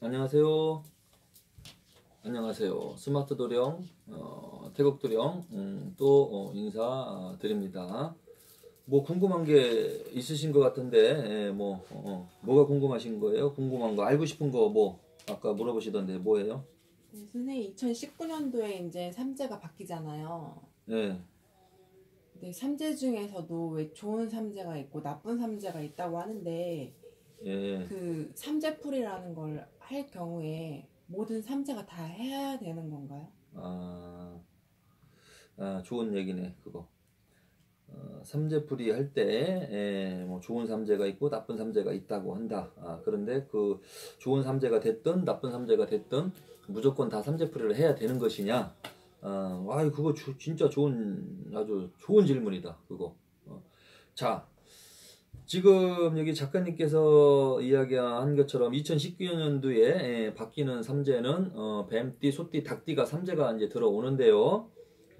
안녕하세요. 안녕하세요. 스마트 도령, 어, 태국 도령 음, 또 어, 인사드립니다. 뭐 궁금한 게 있으신 것 같은데 예, 뭐 어, 뭐가 궁금하신 거예요? 궁금한 거 알고 싶은 거 뭐 아까 물어보시던데 뭐예요? 네, 선생님 2019년도에 이제 삼재가 바뀌잖아요. 예. 근데 삼재 중에서도 왜 좋은 삼재가 있고 나쁜 삼재가 있다고 하는데 예. 그 삼재풀이라는 걸 할 경우에 모든 삼재가 다 해야 되는 건가요? 아, 아 좋은 얘기네 그거. 어, 삼재풀이 할 때 뭐 좋은 삼재가 있고 나쁜 삼재가 있다고 한다. 아, 그런데 그 좋은 삼재가 됐든 나쁜 삼재가 됐든 무조건 다 삼재풀이를 해야 되는 것이냐? 아, 와, 그거 주- 진짜 좋은 아주 좋은 질문이다. 그거. 어. 자, 지금 여기 작가님께서 이야기한 것처럼 2019년도에 바뀌는 삼재는 어, 뱀띠, 소띠, 닭띠가 삼재가 이제 들어오는데요.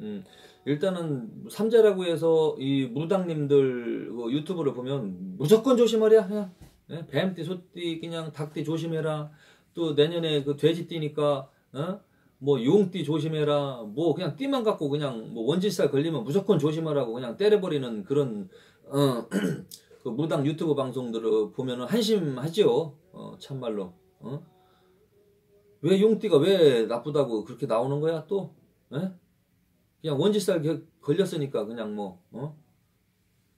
음, 일단은 삼재라고 해서 이 무당님들 그 유튜브를 보면 무조건 조심하랴. 그냥 예? 뱀띠, 소띠, 그냥 닭띠 조심해라. 또 내년에 그 돼지띠니까 어? 뭐 용띠 조심해라. 뭐 그냥 띠만 갖고 그냥 뭐 원지살 걸리면 무조건 조심하라고 그냥 때려버리는 그런 어, 그 무당 유튜브 방송들을 보면은 한심하죠. 어, 참말로. 어? 왜 용띠가 왜 나쁘다고 그렇게 나오는 거야 또? 예? 그냥 원지살 겨- 걸렸으니까 그냥 뭐 어?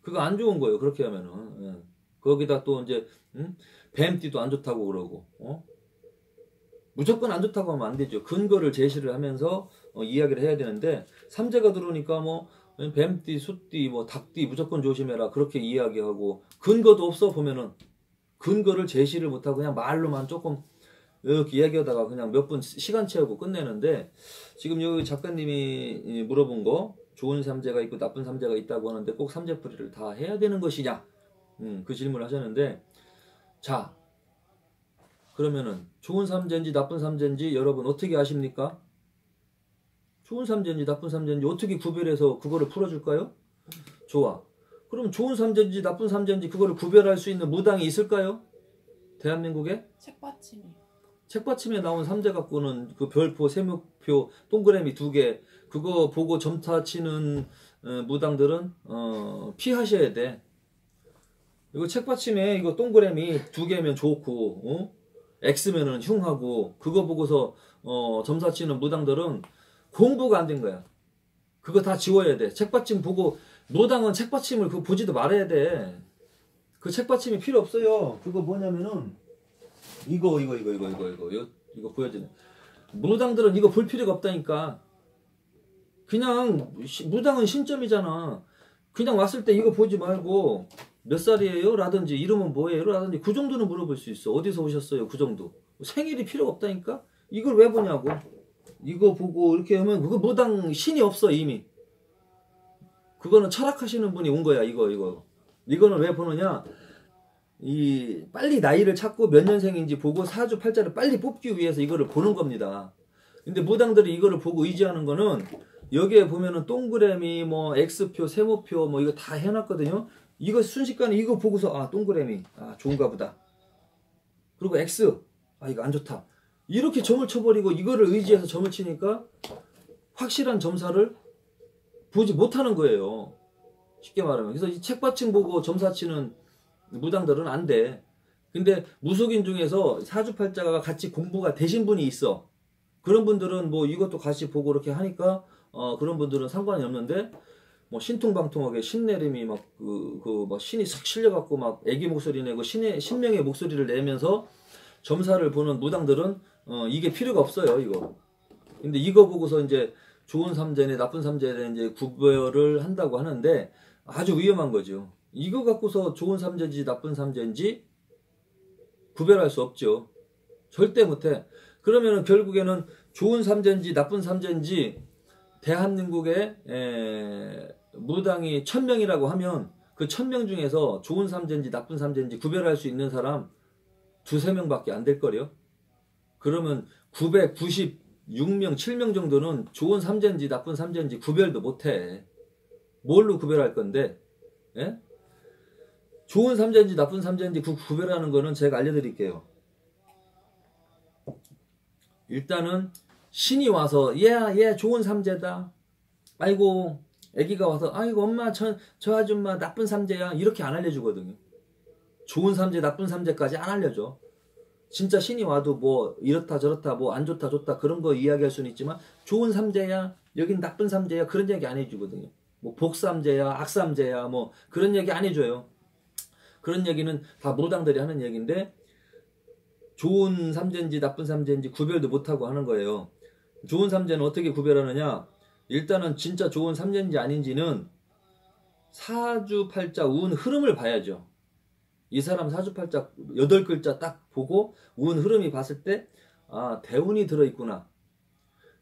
그거 안 좋은 거예요. 그렇게 하면은 예. 거기다 또 이제 음? 뱀띠도 안 좋다고 그러고 어? 무조건 안 좋다고 하면 안 되죠. 근거를 제시를 하면서 어, 이야기를 해야 되는데 삼재가 들어오니까 뭐 뱀띠, 숫띠, 뭐 닭띠 무조건 조심해라 그렇게 이야기하고 근거도 없어 보면은 근거를 제시를 못하고 그냥 말로만 조금 이렇게 이야기하다가 그냥 몇 분 시간 채우고 끝내는데 지금 여기 작가님이 물어본 거 좋은 삼재가 있고 나쁜 삼재가 있다고 하는데 꼭 삼재풀이를 다 해야 되는 것이냐 음, 그 질문을 하셨는데 자 그러면은 좋은 삼재인지 나쁜 삼재인지 여러분 어떻게 아십니까? 좋은 삼재인지 나쁜 삼재인지 어떻게 구별해서 그거를 풀어줄까요? 좋아. 그럼 좋은 삼재인지 나쁜 삼재인지 그거를 구별할 수 있는 무당이 있을까요? 대한민국에? 책받침이. 책받침에 나온 삼재 갖고는 그 별표, 세목표, 동그라미 두 개, 그거 보고 점타 치는 어, 무당들은 어, 피하셔야 돼. 이거 책받침에 이거 동그라미 두 개면 좋고, 어? X면은 흉하고, 그거 보고서 어, 점사 치는 무당들은 공부가 안 된 거야. 그거 다 지워야 돼. 책받침 보고 무당은 책받침을 그 보지도 말아야 돼. 그 책받침이 필요 없어요. 그거 뭐냐면은 이거 이거 이거 이거 이거 이거 이거, 이거 보여주네. 무당들은 이거 볼 필요가 없다니까. 그냥 시- 무당은 신점이잖아. 그냥 왔을 때 이거 보지 말고 몇 살이에요? 라든지 이름은 뭐예요? 라든지 그 정도는 물어볼 수 있어. 어디서 오셨어요? 그 정도. 생일이 필요가 없다니까. 이걸 왜 보냐고. 이거 보고 이렇게 하면 그거 무당 신이 없어 이미. 그거는 철학하시는 분이 온 거야 이거 이거. 이거는 왜 보느냐? 이 빨리 나이를 찾고 몇 년생인지 보고 사주 팔자를 빨리 뽑기 위해서 이거를 보는 겁니다. 근데 무당들이 이거를 보고 의지하는 거는 여기에 보면은 동그라미 뭐 X표, 세모표 뭐 이거 다 해놨거든요. 이거 순식간에 이거 보고서 아 동그라미 아 좋은가 보다. 그리고 X 아 이거 안 좋다. 이렇게 점을 쳐버리고 이거를 의지해서 점을 치니까 확실한 점사를 보지 못하는 거예요. 쉽게 말하면 그래서 이 책받침 보고 점사 치는 무당들은 안 돼. 근데 무속인 중에서 사주팔자가 같이 공부가 되신 분이 있어. 그런 분들은 뭐 이것도 같이 보고 이렇게 하니까 어 그런 분들은 상관이 없는데 뭐 신통방통하게 신내림이 막 그 그 막 신이 싹 실려갖고 막 애기 목소리 내고 신의 신명의 목소리를 내면서 점사를 보는 무당들은 어 이게 필요가 없어요 이거. 근데 이거 보고서 이제 좋은 삼재네 나쁜 삼재네 이제 구별을 한다고 하는데 아주 위험한 거죠. 이거 갖고서 좋은 삼재인지 나쁜 삼재인지 구별할 수 없죠. 절대 못해. 그러면은 결국에는 좋은 삼재인지 나쁜 삼재인지 대한민국에 에, 무당이 천 명이라고 하면 그 천명 중에서 좋은 삼재인지 나쁜 삼재인지 구별할 수 있는 사람 두세 명밖에 안 될 거요. 그러면 996명, 7명 정도는 좋은 삼재인지 나쁜 삼재인지 구별도 못해. 뭘로 구별할 건데? 예? 좋은 삼재인지 나쁜 삼재인지 그 구별하는 거는 제가 알려드릴게요. 일단은 신이 와서 얘야 얘 좋은 삼재다. 아이고 아기가 와서 아이고 엄마 저, 저 아줌마 나쁜 삼재야 이렇게 안 알려주거든요. 좋은 삼재 나쁜 삼재까지 안 알려줘. 진짜 신이 와도 뭐 이렇다 저렇다 뭐 안 좋다 좋다 그런 거 이야기할 수는 있지만 좋은 삼재야 여긴 나쁜 삼재야 그런 얘기 안 해주거든요. 뭐 복삼재야 악삼재야 뭐 그런 얘기 안 해줘요. 그런 얘기는 다 무당들이 하는 얘기인데 좋은 삼재인지 나쁜 삼재인지 구별도 못하고 하는 거예요. 좋은 삼재는 어떻게 구별하느냐? 일단은 진짜 좋은 삼재인지 아닌지는 사주팔자 운 흐름을 봐야죠. 이 사람 사주팔자 여덟 글자 딱 보고 운 흐름이 봤을 때 아, 대운이 들어있구나.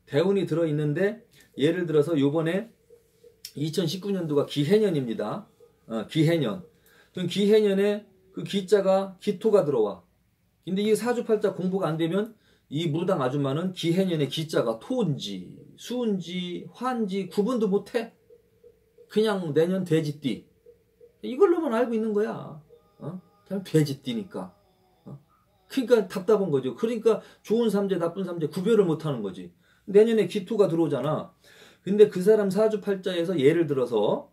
대운이 들어있는데 예를 들어서 요번에 2019년도가 기해년입니다. 어, 기해년. 그럼 기해년에 그 기자가 기토가 들어와. 근데 이 사주팔자 공부가 안 되면 이 무당 아줌마는 기해년에 기자가 토인지 수인지 화인지 구분도 못해. 그냥 내년 돼지띠. 이걸로만 알고 있는 거야. 어? 그냥 돼지띠니까. 어? 그러니까 답답한 거죠. 그러니까 좋은 삼재, 나쁜 삼재 구별을 못 하는 거지. 내년에 기토가 들어오잖아. 근데 그 사람 사주팔자에서 예를 들어서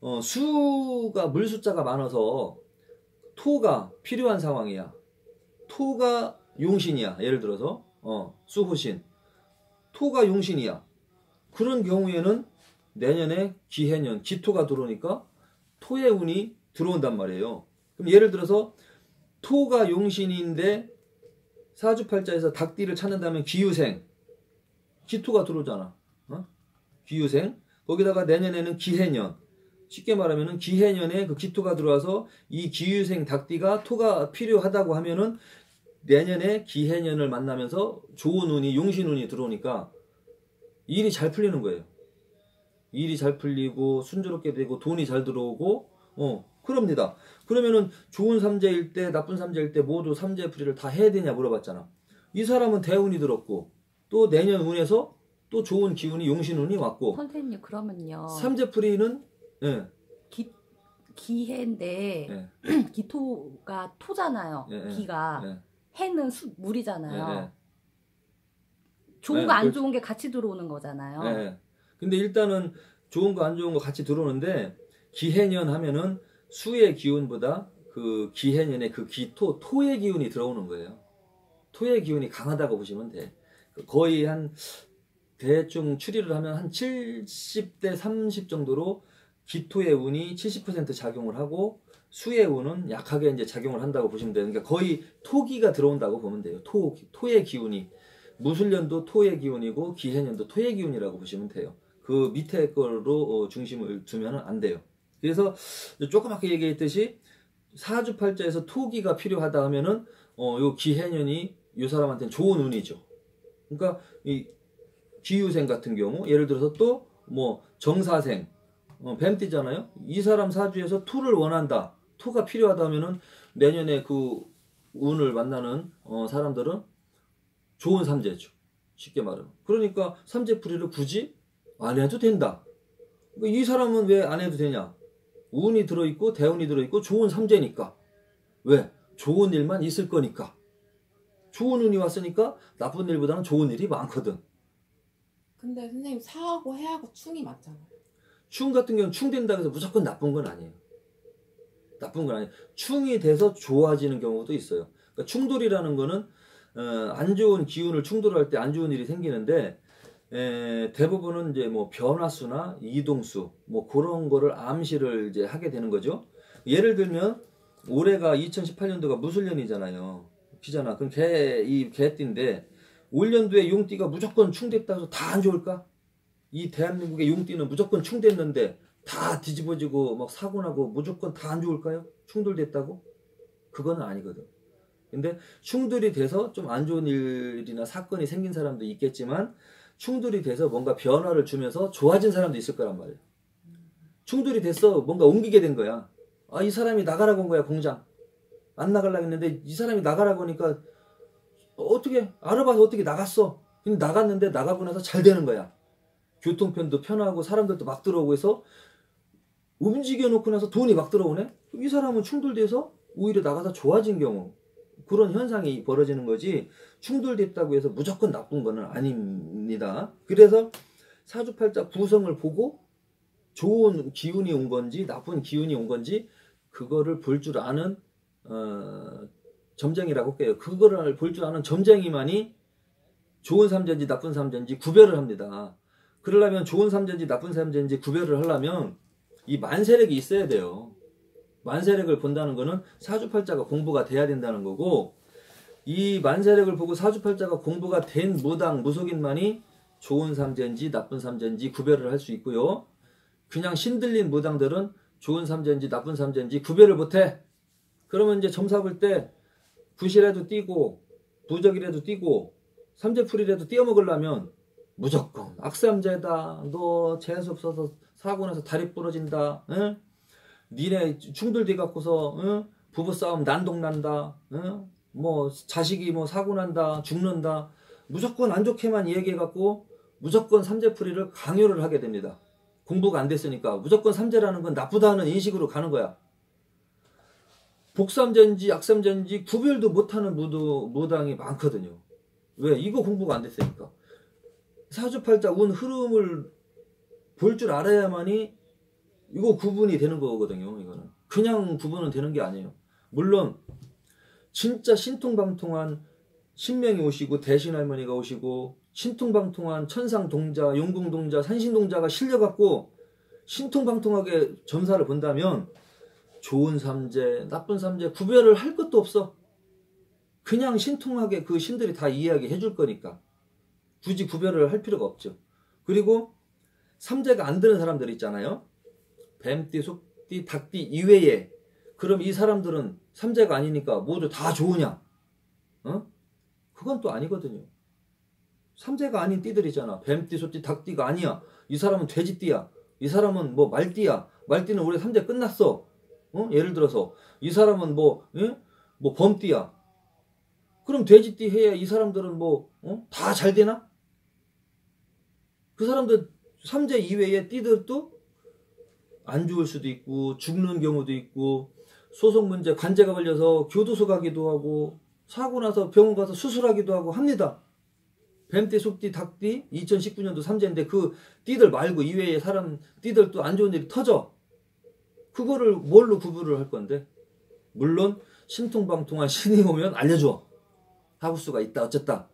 어, 수가 물 숫자가 많아서 토가 필요한 상황이야. 토가 용신이야. 예를 들어서 어, 수호신. 토가 용신이야. 그런 경우에는 내년에 기해년 기토가 들어오니까 토의 운이 들어온단 말이에요. 그럼 예를 들어서 토가 용신인데 사주팔자에서 닭띠를 찾는다면 기유생 기토가 들어오잖아. 어? 기유생 거기다가 내년에는 기해년 쉽게 말하면은 기해년에 그 기토가 들어와서 이 기유생 닭띠가 토가 필요하다고 하면은 내년에 기해년을 만나면서 좋은 운이 용신 운이 들어오니까 일이 잘 풀리는 거예요. 일이 잘 풀리고 순조롭게 되고 돈이 잘 들어오고 어 그럽니다. 그러면은 좋은 삼재일 때 나쁜 삼재일 때 모두 삼재 풀이를 다 해야 되냐 물어봤잖아. 이 사람은 대운이 들었고 또 내년 운에서 또 좋은 기운이 용신 운이 왔고 선생님 그러면요. 삼재풀이는 예, 기, 기해인데 예, 기토가 토잖아요. 예, 예. 기가 예, 해는 수, 물이잖아요. 예, 좋은 네, 거안 그렇죠. 좋은 게 같이 들어오는 거잖아요. 근데 일단은 좋은 거 안 좋은 거 같이 들어오는데 기해년 하면은 수의 기운보다 그 기해년의 그 기토 토의 기운이 들어오는 거예요. 토의 기운이 강하다고 보시면 돼. 거의 한 대충 추리를 하면 한 70대 30 정도로 기토의 운이 70% 작용을 하고 수의 운은 약하게 이제 작용을 한다고 보시면 돼요. 그러니까 거의 토기가 들어온다고 보면 돼요. 토 토의 기운이 무술년도 토의 기운이고 기해년도 토의 기운이라고 보시면 돼요. 그 밑에 걸로 어, 중심을 두면 안 돼요. 그래서 조그맣게 얘기했듯이 사주팔자에서 토기가 필요하다 하면은 어, 요 기해년이 요 사람한테는 좋은 운이죠. 그러니까 이 기유생 같은 경우 예를 들어서 또 뭐 정사생 어, 뱀띠잖아요. 이 사람 사주에서 토를 원한다. 토가 필요하다 하면은 내년에 그 운을 만나는 어, 사람들은 좋은 삼재죠. 쉽게 말하면. 그러니까 삼재풀이를 굳이 안 해도 된다. 그러니까 이 사람은 왜 안 해도 되냐? 운이 들어있고 대운이 들어있고 좋은 삼재니까. 왜? 좋은 일만 있을 거니까. 좋은 운이 왔으니까 나쁜 일보다는 좋은 일이 많거든. 근데 선생님 사하고 해하고 충이 맞잖아. 충 같은 경우는 충된다고 해서 무조건 나쁜 건 아니에요. 나쁜 건 아니에요. 충이 돼서 좋아지는 경우도 있어요. 그러니까 충돌이라는 거는 어, 안 좋은 기운을 충돌할 때 안 좋은 일이 생기는데 에, 대부분은 이제 뭐 변화수나 이동수 뭐 그런 거를 암시를 이제 하게 되는 거죠. 예를 들면 올해가 2018년도가 무술년이잖아요. 기잖아. 그럼 개, 이 개띠인데 올 연도에 용띠가 무조건 충됐다고 해서 다 안 좋을까? 이 대한민국의 용띠는 무조건 충됐는데 다 뒤집어지고 막 사고 나고 무조건 다 안 좋을까요? 충돌됐다고? 그건 아니거든. 근데 충돌이 돼서 좀 안 좋은 일이나 사건이 생긴 사람도 있겠지만 충돌이 돼서 뭔가 변화를 주면서 좋아진 사람도 있을 거란 말이에요. 충돌이 돼서 뭔가 옮기게 된 거야. 아, 이 사람이 나가라고 한 거야, 공장. 안 나가려고 했는데 이 사람이 나가라고 하니까 어떻게 알아봐서 어떻게 나갔어. 근데 나갔는데 나가고 나서 잘 되는 거야. 교통편도 편하고 사람들도 막 들어오고 해서 움직여 놓고 나서 돈이 막 들어오네? 이 사람은 충돌돼서 오히려 나가서 좋아진 경우 그런 현상이 벌어지는 거지 충돌됐다고 해서 무조건 나쁜 거는 아닙니다. 그래서 사주팔자 구성을 보고 좋은 기운이 온 건지 나쁜 기운이 온 건지 그거를 볼 줄 아는 어, 점쟁이라고 할게요. 그거를 볼 줄 아는 점쟁이만이 좋은 삼재인지 나쁜 삼재인지 구별을 합니다. 그러려면 좋은 삼재인지 나쁜 삼재인지 구별을 하려면 이 만세력이 있어야 돼요. 만세력을 본다는 거는 사주팔자가 공부가 돼야 된다는 거고 이 만세력을 보고 사주팔자가 공부가 된 무당 무속인만이 좋은 삼재인지 나쁜 삼재인지 구별을 할 수 있고요. 그냥 신들린 무당들은 좋은 삼재인지 나쁜 삼재인지 구별을 못해. 그러면 이제 점사 볼 때 부실해도 뛰고 부적이라도 뛰고 삼재풀이라도 띄어먹으려면 무조건 악삼재다. 너 재수 없어서 사고 나서 다리 부러진다. 응? 니네 충돌돼 갖고서 응? 부부 싸움 난동 난다. 응? 뭐 자식이 뭐 사고 난다. 죽는다. 무조건 안 좋게만 얘기해 갖고 무조건 삼재풀이를 강요를 하게 됩니다. 공부가 안 됐으니까 무조건 삼재라는 건 나쁘다는 인식으로 가는 거야. 복삼재인지 약삼재인지 구별도 못하는 무도, 무당이 많거든요. 왜? 이거 공부가 안 됐으니까. 사주팔자 운 흐름을 볼 줄 알아야만이 이거 구분이 되는 거거든요. 이거는 그냥 구분은 되는 게 아니에요. 물론 진짜 신통방통한 신명이 오시고 대신 할머니가 오시고 신통방통한 천상동자, 용궁동자, 산신동자가 실려갖고 신통방통하게 점사를 본다면 좋은 삼재, 나쁜 삼재 구별을 할 것도 없어. 그냥 신통하게 그 신들이 다 이야기 해 줄 거니까 굳이 구별을 할 필요가 없죠. 그리고 삼재가 안 되는 사람들 있잖아요. 뱀띠, 속띠, 닭띠 이외에 그럼 이 사람들은 삼재가 아니니까 모두 다 좋으냐? 어? 그건 또 아니거든요. 삼재가 아닌 띠들이잖아. 뱀띠, 소띠, 닭띠가 아니야. 이 사람은 돼지띠야. 이 사람은 뭐 말띠야. 말띠는 우리 삼재 끝났어. 어? 예를 들어서 이 사람은 뭐, 예? 뭐 범띠야. 그럼 돼지띠 해야 이 사람들은 뭐, 어? 다잘 되나? 그 사람들 삼재 이외의 띠들도 안 좋을 수도 있고 죽는 경우도 있고 소송 문제 관제가 걸려서 교도소 가기도 하고 사고 나서 병원 가서 수술하기도 하고 합니다. 뱀띠, 속띠, 닭띠 2019년도 삼재인데 그 띠들 말고 이외의 사람 띠들도 안 좋은 일이 터져. 그거를 뭘로 구분을 할 건데? 물론 신통방통한 신이 오면 알려줘. 하고 수가 있다 어쨌다.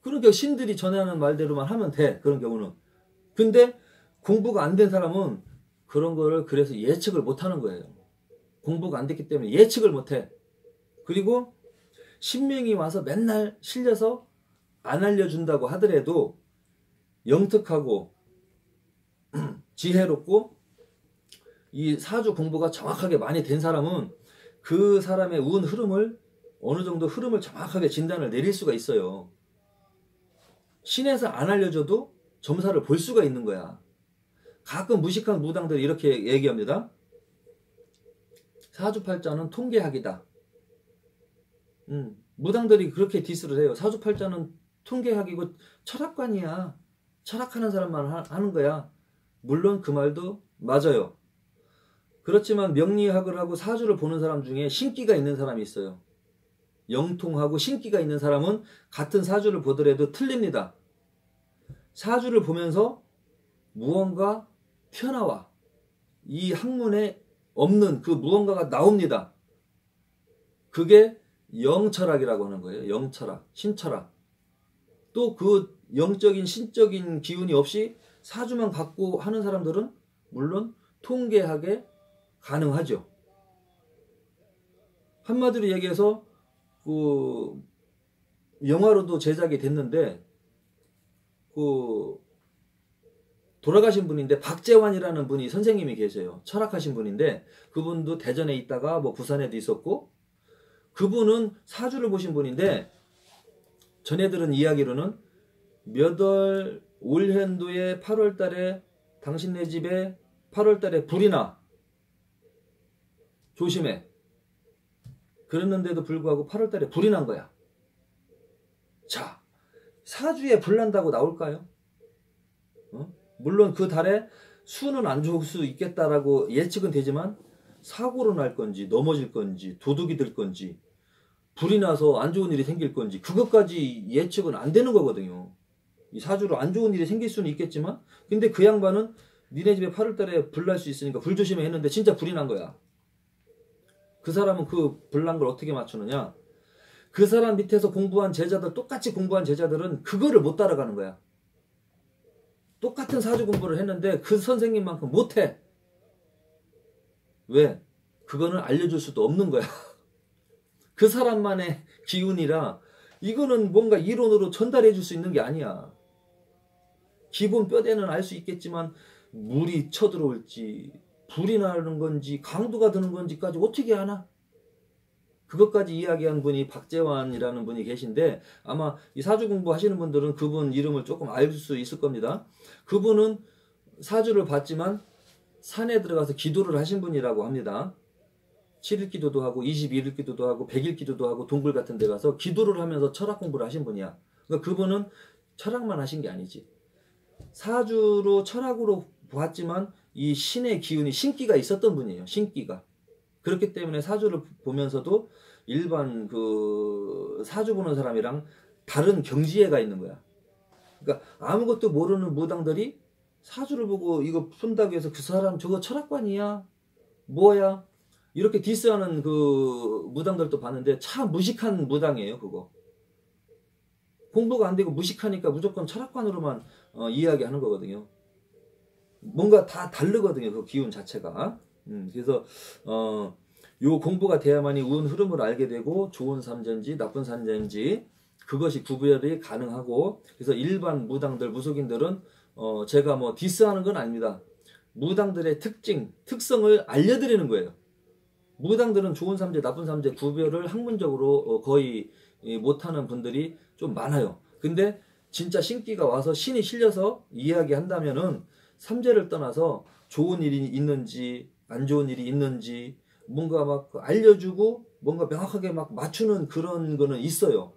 그러니까 신들이 전하는 말대로만 하면 돼. 그런 경우는. 근데 공부가 안 된 사람은 그런 거를 그래서 예측을 못 하는 거예요. 공부가 안 됐기 때문에 예측을 못 해. 그리고 신명이 와서 맨날 실려서 안 알려준다고 하더라도 영특하고 지혜롭고 이 사주 공부가 정확하게 많이 된 사람은 그 사람의 운 흐름을 어느 정도 흐름을 정확하게 진단을 내릴 수가 있어요. 신에서 안 알려줘도 점사를 볼 수가 있는 거야. 가끔 무식한 무당들이 이렇게 얘기합니다. 사주팔자는 통계학이다. 음, 무당들이 그렇게 디스를 해요. 사주팔자는 통계학이고 철학관이야. 철학하는 사람만 하, 하는 거야. 물론 그 말도 맞아요. 그렇지만 명리학을 하고 사주를 보는 사람 중에 신기가 있는 사람이 있어요. 영통하고 신기가 있는 사람은 같은 사주를 보더라도 틀립니다. 사주를 보면서 무언가 튀어나와. 이 학문에 없는 그 무언가가 나옵니다. 그게 영철학이라고 하는 거예요. 영철학, 신철학. 또 그 영적인 신적인 기운이 없이 사주만 갖고 하는 사람들은 물론 통계학에 가능하죠. 한마디로 얘기해서 그 영화로도 제작이 됐는데 그 돌아가신 분인데 박재환이라는 분이 선생님이 계세요. 철학하신 분인데 그분도 대전에 있다가 뭐 부산에도 있었고 그분은 사주를 보신 분인데 전해 들은 이야기로는 몇 월 올현도에 8월 달에 당신네 집에 8월 달에 불이 나 조심해 그랬는데도 불구하고 8월 달에 불이 난 거야. 자, 사주에 불 난다고 나올까요? 어? 물론 그 달에 수는 안 좋을 수 있겠다라고 예측은 되지만 사고로 날 건지 넘어질 건지 도둑이 들 건지 불이 나서 안 좋은 일이 생길 건지 그것까지 예측은 안 되는 거거든요. 이 사주로 안 좋은 일이 생길 수는 있겠지만 근데 그 양반은 니네 집에 8월달에 불 날 수 있으니까 불 조심해 했는데 진짜 불이 난 거야. 그 사람은 그 불 난 걸 어떻게 맞추느냐? 그 사람 밑에서 공부한 제자들 똑같이 공부한 제자들은 그거를 못 따라가는 거야. 똑같은 사주 공부를 했는데 그 선생님만큼 못해. 왜? 그거는 알려줄 수도 없는 거야. 그 사람만의 기운이라 이거는 뭔가 이론으로 전달해 줄 수 있는 게 아니야. 기본 뼈대는 알 수 있겠지만 물이 쳐들어올지 불이 나는 건지 강도가 드는 건지까지 어떻게 아나? 그것까지 이야기한 분이 박재환이라는 분이 계신데 아마 이 사주 공부하시는 분들은 그분 이름을 조금 알 수 있을 겁니다. 그분은 사주를 봤지만 산에 들어가서 기도를 하신 분이라고 합니다. 7일 기도도 하고 21일 기도도 하고 100일 기도도 하고 동굴 같은 데 가서 기도를 하면서 철학 공부를 하신 분이야. 그러니까 그분은 철학만 하신 게 아니지. 사주로 철학으로 봤지만 이 신의 기운이 신기가 있었던 분이에요. 신기가. 그렇기 때문에 사주를 보면서도 일반 그 사주 보는 사람이랑 다른 경지에가 있는 거야. 그러니까 아무것도 모르는 무당들이 사주를 보고 이거 푼다고 해서 그 사람 저거 철학관이야? 뭐야? 이렇게 디스하는 그 무당들도 봤는데 참 무식한 무당이에요, 그거. 공부가 안 되고 무식하니까 무조건 철학관으로만 어, 이야기하는 거거든요. 뭔가 다 다르거든요, 그 기운 자체가. 음, 그래서 어, 요 공부가 돼야만이 운 흐름을 알게 되고 좋은 삼재인지 나쁜 삼재인지 그것이 구별이 가능하고 그래서 일반 무당들 무속인들은 어, 제가 뭐 디스하는 건 아닙니다. 무당들의 특징, 특성을 알려드리는 거예요. 무당들은 좋은 삼재, 나쁜 삼재 구별을 학문적으로 어, 거의 이, 못하는 분들이 좀 많아요. 근데 진짜 신기가 와서 신이 실려서 이야기한다면은 삼재를 떠나서 좋은 일이 있는지 안 좋은 일이 있는지 뭔가 막 알려주고 뭔가 명확하게 막 맞추는 그런 거는 있어요.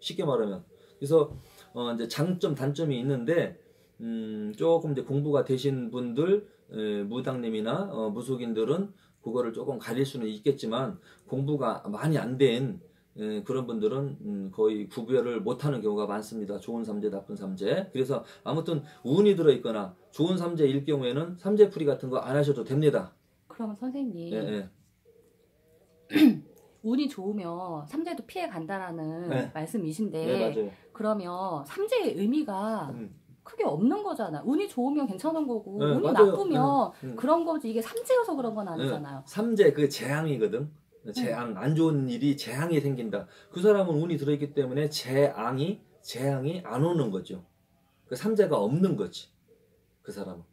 쉽게 말하면. 그래서 어 이제 장점 단점이 있는데 음 조금 이제 공부가 되신 분들 에, 무당님이나 어, 무속인들은 그거를 조금 가릴 수는 있겠지만 공부가 많이 안된 그런 분들은 음, 거의 구별을 못하는 경우가 많습니다. 좋은 삼재, 나쁜 삼재. 그래서 아무튼 운이 들어 있거나 좋은 삼재일 경우에는 삼재풀이 같은 거 안 하셔도 됩니다. 그러면 선생님 예, 예. 운이 좋으면 삼재도 피해 간다라는 네. 말씀이신데 네. 그러면 삼재의 의미가 음. 크게 없는 거잖아. 운이 좋으면 괜찮은 거고 네, 운이 맞아요. 나쁘면 네, 네. 그런 거지 이게 삼재여서 그런 건 아니잖아요. 삼재 그 재앙이거든. 재앙 안 좋은 일이 재앙이 생긴다. 그 사람은 운이 들어있기 때문에 재앙이 재앙이 안 오는 거죠. 그 삼재가 없는 거지. 그 사람은.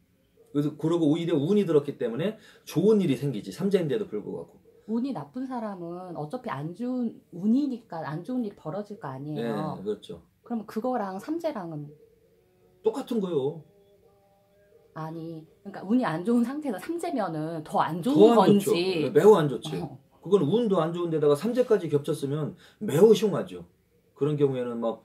그래서 그러고 오히려 운이 들었기 때문에 좋은 일이 생기지. 삼재인데도 불구하고. 운이 나쁜 사람은 어차피 안 좋은 운이니까 안 좋은 일이 벌어질 거 네, 아니에요. 그렇죠. 그러면 그거랑 삼재랑은 똑같은 거요. 아니 그러니까 운이 안 좋은 상태에서 삼재면은 더 안 좋은 더안 좋죠. 건지. 네, 매우 안 좋지. 어. 그건 운도 안 좋은데다가 삼재까지 겹쳤으면 매우 흉하죠. 그런 경우에는 막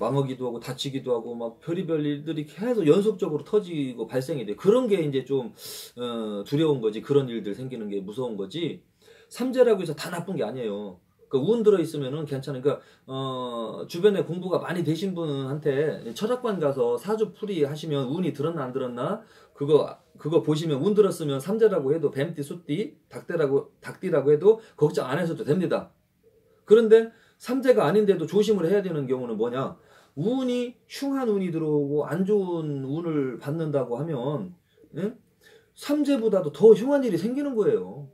망하기도 하고 다치기도 하고 막 별의별 일들이 계속 연속적으로 터지고 발생이 돼. 그런 게 이제 좀 어, 두려운 거지. 그런 일들 생기는 게 무서운 거지. 삼재라고 해서 다 나쁜 게 아니에요. 그러니까 운 들어 있으면은 괜찮으니까 그러니까 어, 주변에 공부가 많이 되신 분한테 철학관 가서 사주 풀이 하시면 운이 들었나 안 들었나 그거 그거 보시면 운 들었으면 삼재라고 해도 뱀띠, 숫띠, 닭대라고 닭띠라고 해도 걱정 안 하셔도 됩니다. 그런데 삼재가 아닌데도 조심을 해야 되는 경우는 뭐냐? 운이 흉한 운이 들어오고 안 좋은 운을 받는다고 하면 예? 삼재보다도 더 흉한 일이 생기는 거예요.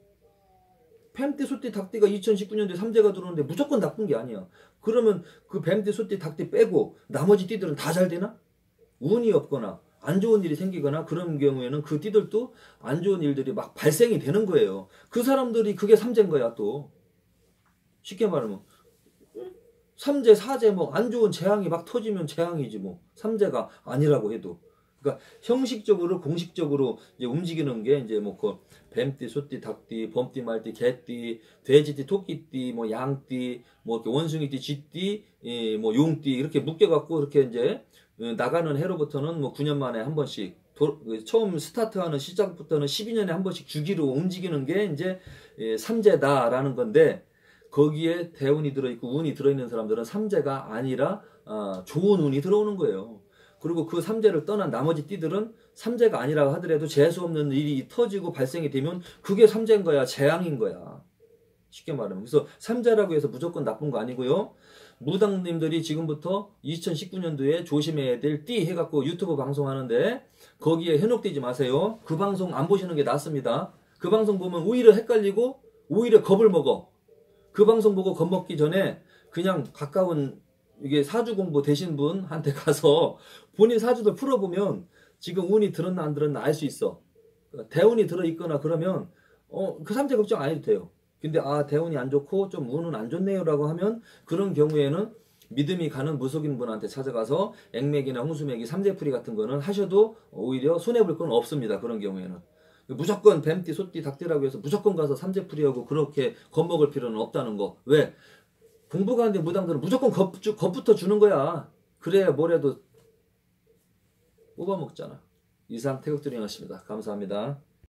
뱀띠, 소띠, 닭띠가 2019년도에 삼재가 들어오는데 무조건 나쁜 게 아니야. 그러면 그 뱀띠, 소띠, 닭띠 빼고 나머지 띠들은 다 잘 되나? 운이 없거나 안 좋은 일이 생기거나 그런 경우에는 그 띠들도 안 좋은 일들이 막 발생이 되는 거예요. 그 사람들이 그게 삼재인 거야 또. 쉽게 말하면 삼재, 사재 뭐 안 좋은 재앙이 막 터지면 재앙이지 뭐 삼재가 아니라고 해도. 그러니까 형식적으로 공식적으로 이제 움직이는 게 이제 뭐그 뱀띠, 소띠, 닭띠, 범띠, 말띠, 개띠, 돼지띠, 토끼띠, 뭐 양띠, 뭐 이렇게 원숭이띠, 쥐띠, 예, 뭐 용띠 이렇게 묶여갖고 이렇게 이제 어, 나가는 해로부터는 뭐 9년 만에 한 번씩 도- 그 처음 스타트하는 시작부터는 12년에 한 번씩 주기로 움직이는 게 이제 예, 삼재다라는 건데 거기에 대운이 들어있고 운이 들어있는 사람들은 삼재가 아니라 아, 좋은 운이 들어오는 거예요. 그리고 그 삼재를 떠난 나머지 띠들은 삼재가 아니라고 하더라도 재수 없는 일이 터지고 발생이 되면 그게 삼재인 거야. 재앙인 거야. 쉽게 말하면. 그래서 삼재라고 해서 무조건 나쁜 거 아니고요. 무당님들이 지금부터 2019년도에 조심해야 될 띠 해갖고 유튜브 방송하는데 거기에 현혹되지 마세요. 그 방송 안 보시는 게 낫습니다. 그 방송 보면 오히려 헷갈리고 오히려 겁을 먹어. 그 방송 보고 겁먹기 전에 그냥 가까운 이게 사주 공부 되신 분한테 가서 본인 사주들 풀어보면 지금 운이 들었나 안 들었나 알 수 있어. 대운이 들어있거나 그러면 어, 그 삼재 걱정 안 해도 돼요. 근데 아 대운이 안 좋고 좀 운은 안 좋네요 라고 하면 그런 경우에는 믿음이 가는 무속인 분한테 찾아가서 액맥이나 홍수맥이 삼재풀이 같은 거는 하셔도 오히려 손해볼 건 없습니다. 그런 경우에는 무조건 뱀띠, 소띠, 닭띠라고 해서 무조건 가서 삼재풀이하고 그렇게 겁먹을 필요는 없다는 거. 왜? 공부가 하는데 무당들은 무조건 겁, 주- 겁부터 주는 거야. 그래야 뭐래도 뽑아먹잖아. 이상 태극 드림이었습니다. 감사합니다.